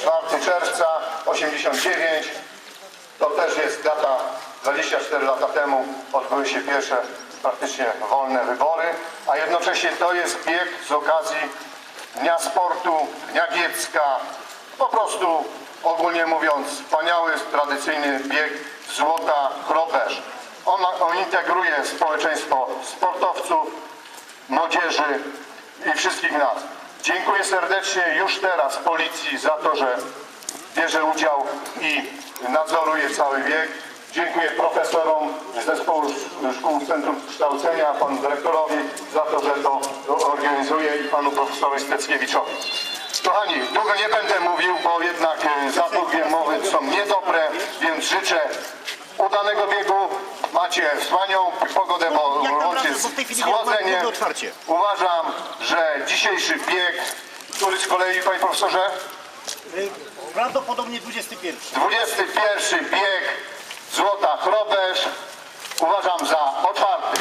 4 czerwca 89. To też jest data 24 lata temu odbyły się pierwsze praktycznie wolne wybory, a jednocześnie to jest bieg z okazji Dnia Sportu, Dnia Dziecka, po prostu ogólnie mówiąc wspaniały, tradycyjny bieg Złota Chroberz. On, on integruje społeczeństwo sportowców, młodzieży i wszystkich nas. Dziękuję serdecznie już teraz policji za to, że bierze udział i nadzoruje cały bieg. Dziękuję profesorom Zespołu Szkół Centrum Kształcenia, panu dyrektorowi za to, że to organizuje i panu profesorowi Steckiewiczowi. Kochani, długo nie będę mówił, bo jednak e, zapółki mowy są niedobre, więc życzę udanego biegu. Macie wspaniałą pogodę, bo Otwarcie. Uważam, że dzisiejszy bieg, który z kolei, panie profesorze, Prawdopodobnie 21. 21 bieg Złota Chrobesz uważam za otwarty.